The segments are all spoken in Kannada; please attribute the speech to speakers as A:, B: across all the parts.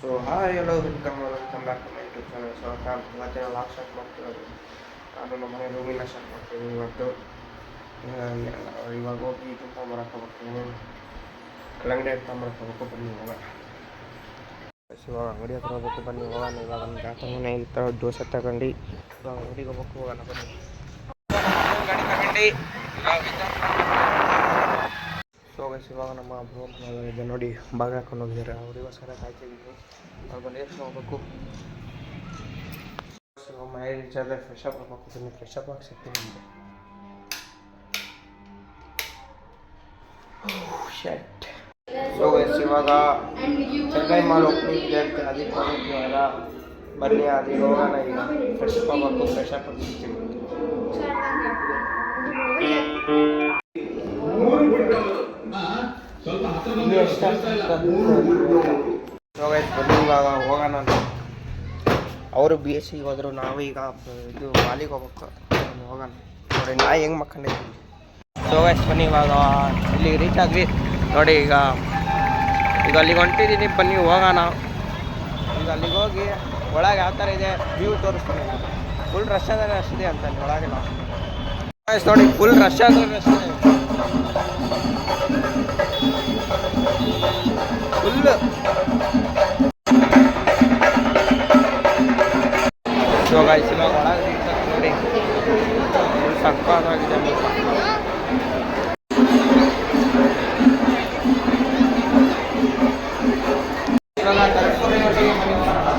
A: So hi hello welcome welcome back to my YouTube channel so ನಾನು ಇವತ್ತಿನ ಲಾಕ್ ಶಾರ್ಟ್ ಮಾಡ್ತಿರೋದು ನಾನು ನಮ್ಮ ಮನೆ ರೂಮಿನ ಶಾರ್ಟ್ ಮಾಡ್ತೀನಿ ಇವತ್ತು ಇವಾಗ ಹೋಗಿ ಇದು ತೊಗೊಂಬರಕ್ಕೆ ಹೋಗ್ತೀನಿ. ಕಲ್ಲಂಗಡಿ ಹಣ್ಣು ತೊಗೊಂಬರಕ್ಕೆ ಹೋಗ್ಬೇಕು, ಬನ್ನಿ ಹೋಗೋಣ ಇವಾಗ ಅಂಗಡಿ ಹತ್ರ ಹೋಗ್ಬೇಕು, ಬನ್ನಿ ಹೋಗೋಣ ಇವಾಗ ಒಂದು ಜಾತ್ರೆ ಇಂಥ ದೋಸೆ ತಗೊಂಡು ಇವಾಗ ಅಂಗಡಿಗೆ ಹೋಗ್ಬೇಕು ಹೋಗೋಣ ಬನ್ನಿ. ಗಾಡಿ ತಗೊಂಡು ಸೊ ಗೈಸ್ ಇವಾಗ ನಮ್ಮ ಬ್ರೋ ಇದೆ ನೋಡಿ ಬಾಗ ಹಾಕೊಂಡು ಹೋಗಿದ್ದಾರೆ ಅವರಿಗೋಸ್ಕರ ಕಾಯ್ತಿದ್ದೀನಿ ಅವ್ರು ಬಂದು ಎಷ್ಟು ಹೋಗ್ಬೇಕು ಸೊ ಮನೆ ರೀಚ್ ಆದರೆ ಫ್ರೆಶ್ ಅಪ್ ಹಾಕೋತೀನಿ ಫ್ರೆಶ್ ಅಪ್ ಆಗಿ ಸಿಗ್ತೀನಿ ನಿಮಗೆ ಶರ್ಟ್ ಸೊ ಗೈಸ್ ಇವಾಗ ಚೆನ್ನೈ ಮಾಲ್ ಓಪನಿಂಗ್ ಇದೆ ಅಂತ ಅದಕ್ಕೆ ಹೋಗಿದ್ದೀವಲ್ಲ ಬನ್ನಿ ಅದಕ್ಕೆ ಹೋಗೋಣ ಈಗ ಫ್ರೆಶ್ ಅಪ್ ಆಗಬೇಕು ಫ್ರೆಶ್ ಅಪ್ ಆಗಿ ಸಿಗ್ತೀನಿ ಇವಾಗ ಹೋಗೋಣ ಅಂತ. ಅವರು ಬಿ ಎಸ್ ಸಿಗೆ ಹೋದ್ರು, ನಾವು ಈಗ ಇದು ಮಾಲಿಗೆ ಹೋಗ್ಬೇಕು. ಹೋಗೋಣ. ನೋಡಿ ನಾ ಹೆಂಗೆ ಮಕ್ಕಂಡಿದ್ದೀನಿ ಸೊ ಗೈಸ್ ಬನ್ನಿ ಇವಾಗ. ಇಲ್ಲಿ ರೀಚ್ ಆದ್ವಿ. ನೋಡಿ, ಈಗ ಈಗ ಅಲ್ಲಿಗೆ ಹೊಂಟಿದ್ದೀನಿ ಬನ್ನಿ, ಹೋಗೋಣ. ಈಗ ಅಲ್ಲಿಗೆ ಹೋಗಿ ಒಳಗೆ ಯಾವ ಥರ ಇದೆ ವ್ಯೂ ತೋರಿಸ್ತೀನಿ. ಫುಲ್ ರಶ್ ಆದರೆ ಅಷ್ಟಿದೆ ಅಂತ ಒಳಗೆಲ್ಲ ನೋಡಿ ಫುಲ್ ರಶ್ ಆದರೆ rush ಫುಲ್ ಇವಾಗ guys, ಇವಾಗ ಒಳಗೆ reach ಆದ್ವಿ ನೋಡಿ ಫುಲ್ ಸಕ್ಕತ್ತಾಗಿದೆ ಮಾತ್ರ. ಇವಾಗ ತಲುಪ್ತಾರೆ ಒಟ್ಟಿಗೆ ಮನೆ ಬರೋಣ.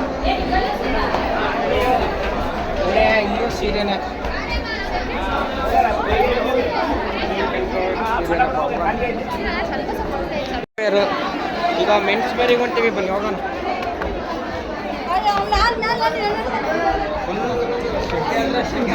A: ಒಳ್ಳೆ ಇನ್ನೂ ಸೀರೆನೆ ಬೇರೆ. ಈಗ ಮೆನ್ಸ್ ಬೇರಿಗೆ ಹೊಂಟಿವಿ ಬನ್ನಿ ಹೋಗೋಣ ಫುಲ್ ಶೆಕೆ ಅಂದ್ರೆ ಶೆಕೆ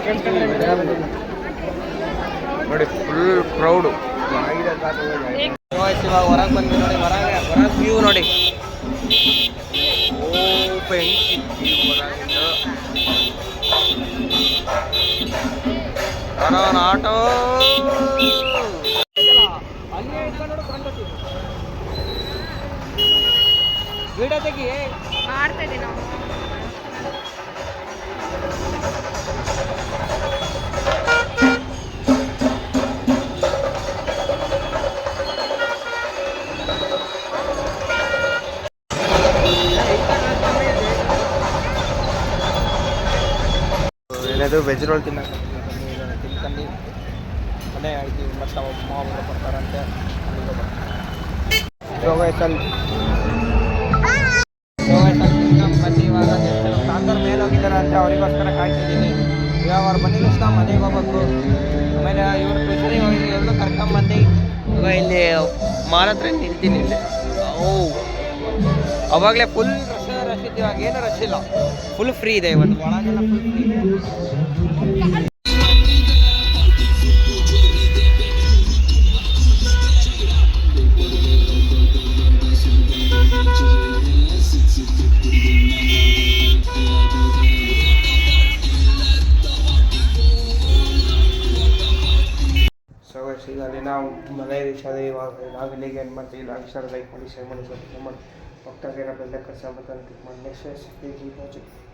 A: ನೋಡಿ. ವಾಪ ಎಷ್ಟು ಹಿಡಿಯಕ್ಕೂ ರಶ್ ಇದೆ. ನೋಡಿ ಫುಲ್ ಕ್ರೌಡು ಇವಾಗ ಹೊರಗೆ ಬಂದ್ವಿ ನೋಡಿ ಹೊರಗೆ ಹೊರಗೆ ವ್ಯೂ ನೋಡಿ ಓ ಬೆಂಕಿ ಹೊರಗಿಂದ ಬರೋಣ ಆಟೋ ವಿಡಿಯೋ ತೆಗಿ
B: ಮಾಡ್ತಾ ಇದೀವಿ
A: ಏನದು ವೆಜ್ ರೋಲ್ ತಿನ್ನಕ್ಕೆ ತಿನ್ಕೊಂಡು ಮನೆ ಆಯ್ತು ಮತ್ತು ಅವ ಮಾವ ಬರ್ತಾರಂತೆ ಮತ್ತೆ ಇವಾಗ ಸಾಂದರ್ ಮೇಲೆ ಹೋಗಿದ್ದಾರೆ ಅಂತ ಅವರಿಗೋಸ್ಕರ ಕಾಯ್ತಿದ್ದೀನಿ. ಇವಾಗ ಅವ್ರು ತಕ್ಷಣ ಮನೆಗೆ ಹೋಗ್ಬೇಕು? ಆಮೇಲೆ ಇವ್ರು ಟ್ಯೂಷನಿಗೆ ಹೋಗಿ ಎಲ್ಲರೂ ಕರ್ಕೊಂಬಂದು ಇವಾಗ ಇಲ್ಲಿ ಮಾಲ್ ಹತ್ರ ನಿಂತೀನಿ ಇಲ್ಲಿ. ಓ. ಅವಾಗಲೇ ಫುಲ್ ರಶ್ ರಶ್ ಇತ್ತು. ಇವಾಗ ಏನು ರಶ್ ಇಲ್ಲ. ಫುಲ್ ಫ್ರೀ ಇದೆ. ಇವತ್ತು ಒಳಗೆಲ್ಲ ಫುಲ್ ಫ್ರೀ शाळे लागले ज्ञानमध्ये लाग शारदा एकोणीसशे म्हणून मन वक्ता केला आपल्याला कसा बदल म्हणण्याशिवाय